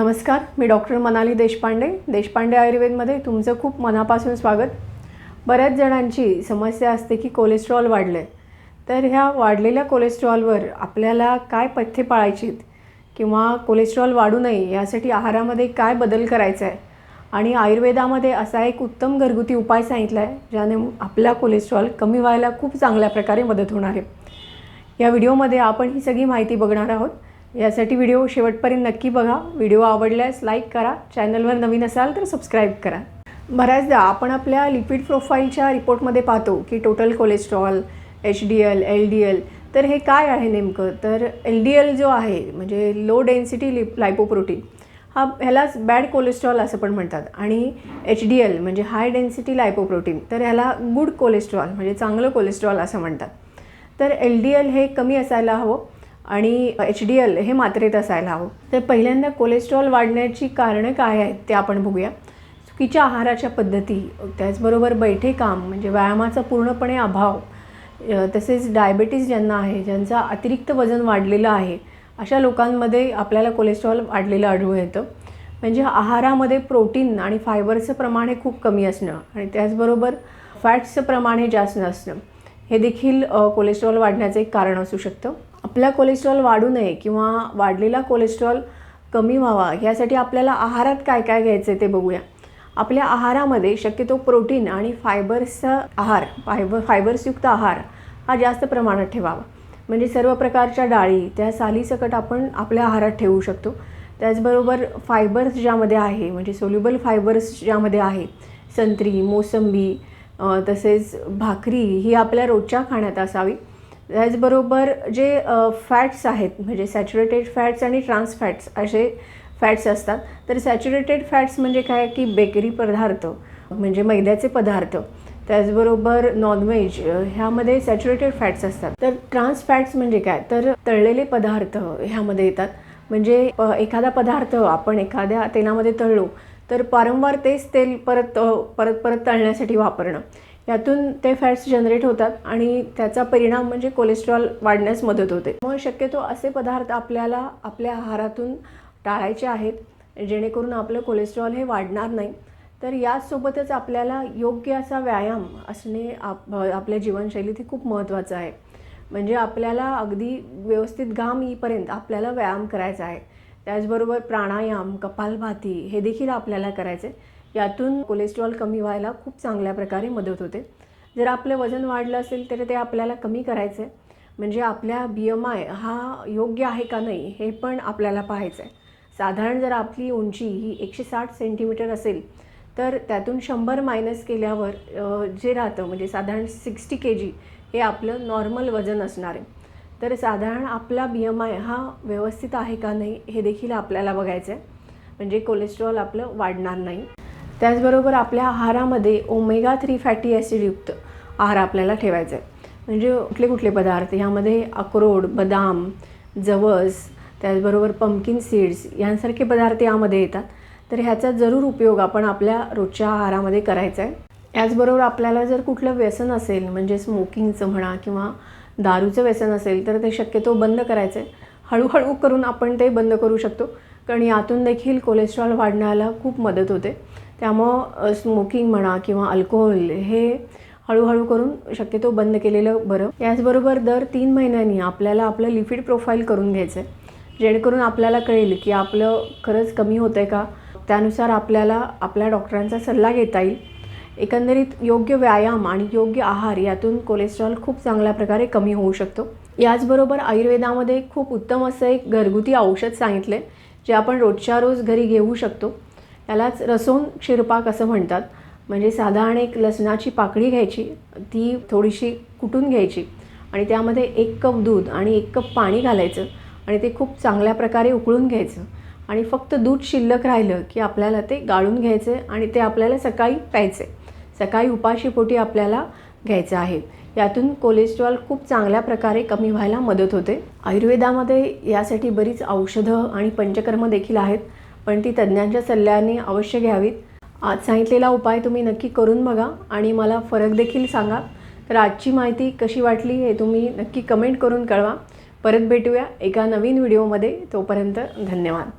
नमस्कार मी डॉक्टर मनाली देशपांडे. देशपांडे आयुर्वेदमध्ये तुमचं खूप मनापासून स्वागत. बऱ्याच जणांची समस्या असते की कोलेस्ट्रॉल वाढलं आहे तर ह्या वाढलेल्या कोलेस्ट्रॉलवर आपल्याला काय पथ्ये पाळायची किंवा कोलेस्ट्रॉल वाढू नये यासाठी आहारामध्ये काय बदल करायचा आहे आणि आयुर्वेदामध्ये असा एक उत्तम घरगुती उपाय सांगितला आहे ज्याने आपला कोलेस्ट्रॉल कमी व्हायला खूप चांगल्या प्रकारे मदत होणार आहे. या व्हिडिओमध्ये आपण ही सगळी माहिती बघणार आहोत. यासाठी व्हिडिओ शेवटपर्यंत नक्की बघा. व्हिडिओ आवडल्यास लाईक करा. चॅनलवर नवीन असाल तर सबस्क्राईब करा. बऱ्याचदा आपण आपल्या लिपिड प्रोफाईलच्या रिपोर्टमध्ये पाहतो की total cholesterol H D L L D L तर हे काय आहे नेमकं? तर एल डी एल जो आहे म्हणजे लो डेन्सिटी लिप लायपोप्रोटीन हा ह्यालाच बॅड कोलेस्ट्रॉल असं पण म्हणतात. आणि एच डी एल म्हणजे हाय डेन्सिटी लायपोप्रोटीन तर ह्याला गुड कोलेस्ट्रॉल म्हणजे चांगलं कोलेस्ट्रॉल असं म्हणतात. तर एल डी एल हे कमी असायला हवं. आणि एच डी एल हे मात्रेत असायला हवं. तर पहिल्यांदा कोलेस्ट्रॉल वाढण्याची कारणं काय आहेत ते आपण बघूया. चुकीच्या आहाराच्या पद्धती त्याचबरोबर बैठे काम म्हणजे व्यायामाचा पूर्णपणे अभाव तसेच डायबेटीस ज्यांना आहे ज्यांचा अतिरिक्त वजन वाढलेलं आहे अशा लोकांमध्ये आपल्याला कोलेस्ट्रॉल वाढलेलं आढळून येतं. म्हणजे आहारामध्ये प्रोटीन आणि फायबरचं प्रमाण हे खूप कमी असणं आणि त्याचबरोबर फॅट्सचं प्रमाण हे जास्त नसणं. हे देखील कोलेस्ट्रॉल वाढण्याचं एक कारण असू शकतं. आपला कोलेस्ट्रॉल वाढू नये किंवा वाढलेला कोलेस्ट्रॉल कमी व्हावा यासाठी आपल्याला आहारात काय काय घ्यायचं आहे ते बघूया. आपल्या आहारामध्ये शक्यतो प्रोटीन आणि फायबर्सचा आहार फायबर फायबर्सयुक्त आहार हा जास्त प्रमाणात ठेवावा. म्हणजे सर्व प्रकारच्या डाळी त्या सालीसकट आपण आपल्या आहारात ठेवू शकतो. त्याचबरोबर फायबर्स ज्यामध्ये आहे म्हणजे सोल्युबल फायबर्स ज्यामध्ये आहे संत्री मोसंबी तसेच भाकरी ही आपल्या रोजच्या खाण्यात असावी. त्याचबरोबर जे फॅट्स आहेत म्हणजे सॅच्युरेटेड फॅट्स आणि ट्रान्स फॅट्स असे फॅट्स असतात. तर सॅच्युरेटेड फॅट्स म्हणजे काय? की बेकरी पदार्थ म्हणजे मैद्याचे पदार्थ. त्याचबरोबर नॉनव्हेज ह्यामध्ये सॅच्युरेटेड फॅट्स असतात. तर ट्रान्स फॅट्स म्हणजे काय? तर तळलेले पदार्थ ह्यामध्ये येतात. म्हणजे एखादा पदार्थ आपण एखाद्या तेलामध्ये तळलो तर वारंवार तेच तेल परत परत परत तळण्यासाठी वापरणं. यातून ते फॅट्स जनरेट होतात आणि त्याचा परिणाम म्हणजे कोलेस्ट्रॉल वाढण्यास मदत होते. मग शक्यतो असे पदार्थ आपल्याला आपल्या आहारातून टाळायचे आहेत जेणेकरून आपलं कोलेस्ट्रॉल हे वाढणार नाही. तर याचसोबतच आपल्याला योग्य असा व्यायाम असणे आप आपल्या जीवनशैलीत हे खूप महत्त्वाचं आहे. म्हणजे आपल्याला अगदी व्यवस्थित घाम येईपर्यंत आपल्याला व्यायाम करायचा आहे. त्याचबरोबर प्राणायाम कपालभाती हे देखील आपल्याला करायचे. यातून कोलेस्ट्रॉल कमी व्हायला खूप चांगल्या प्रकारे मदत होते. जर आपलं वजन वाढलं असेल तर ते आपल्याला कमी करायचं आहे म्हणजे आपल्या बी एम आय हा योग्य आहे का नाही हे पण आपल्याला पाहायचं आहे साधारण जर आपली उंची ही एकशे साठ सेंटीमीटर असेल तर त्यातून शंभर मायनस केल्यावर जे राहतं म्हणजे साधारण सिक्स्टी के जी हे आपलं नॉर्मल वजन असणार आहे. तर साधारण आपला बी एम आय हा व्यवस्थित आहे का नाही हे देखील आपल्याला बघायचं आहे म्हणजे कोलेस्ट्रॉल आपलं वाढणार नाही. त्याचबरोबर आपल्या आहारामध्ये ओमेगा थ्री फॅटी ॲसिडयुक्त आहार आपल्याला ठेवायचा आहे म्हणजे कुठले कुठले पदार्थ ह्यामध्ये अक्रोड बदाम जवस त्याचबरोबर पंकिन सीड्स यांसारखे पदार्थ यामध्ये येतात. तर ह्याचा जरूर उपयोग आपण आपल्या रोजच्या आहारामध्ये करायचा आहे. याचबरोबर आपल्याला जर कुठलं व्यसन असेल म्हणजे स्मोकिंगचं म्हणा किंवा दारूचं व्यसन असेल तर ते शक्यतो बंद करायचं आहे. हळूहळू करून आपण ते बंद करू शकतो. कारण यातून देखील कोलेस्ट्रॉल वाढण्याला खूप मदत होते. त्यामुळं स्मोकिंग म्हणा किंवा अल्कोहोल हे हळूहळू करून शक्यतो बंद केलेलं बरं. याचबरोबर दर तीन महिन्यांनी आपल्याला आपलं लिपिड प्रोफाईल करून घ्यायचं आहे जेणेकरून आपल्याला कळेल की आपलं खरंच कमी होतं आहे का? त्यानुसार आपल्याला आपल्या डॉक्टरांचा सल्ला घेता येईल. एकंदरीत योग्य व्यायाम आणि योग्य आहार यातून कोलेस्ट्रॉल खूप चांगल्या प्रकारे कमी होऊ शकतो. याचबरोबर आयुर्वेदामध्ये खूप उत्तम असं एक घरगुती औषध सांगितलं आहे जे आपण रोजच्या रोज घरी घेऊ शकतो. त्यालाच रसोन क्षीरपाक असं म्हणतात. म्हणजे साधारण एक लसणाची पाकळी घ्यायची ती थोडीशी कुटून घ्यायची आणि त्यामध्ये एक कप दूध आणि एक कप पाणी घालायचं आणि ते खूप चांगल्या प्रकारे उकळून घ्यायचं. आणि फक्त दूध शिल्लक राहिलं की आपल्याला ते गाळून घ्यायचं आणि ते आपल्याला सकाळी प्यायचे. सकाळी उपाशीपोटी आपल्याला घ्यायचं आहे. यातून कोलेस्ट्रॉल खूप चांगल्या प्रकारे कमी व्हायला मदत होते. आयुर्वेदामध्ये यासाठी बरीच औषधं आणि पंचकर्म देखील आहेत. पण ती तज्ज्ञांच्या सल्ल्याने अवश्य घ्यावीत. आज सांगितलेला उपाय तुम्ही नक्की करून बघा आणि मला फरक देखील सांगा. तर आजची माहिती कशी वाटली हे तुम्ही नक्की कमेंट करून कळवा. परत भेटूया एका नवीन व्हिडिओमध्ये. तोपर्यंत धन्यवाद.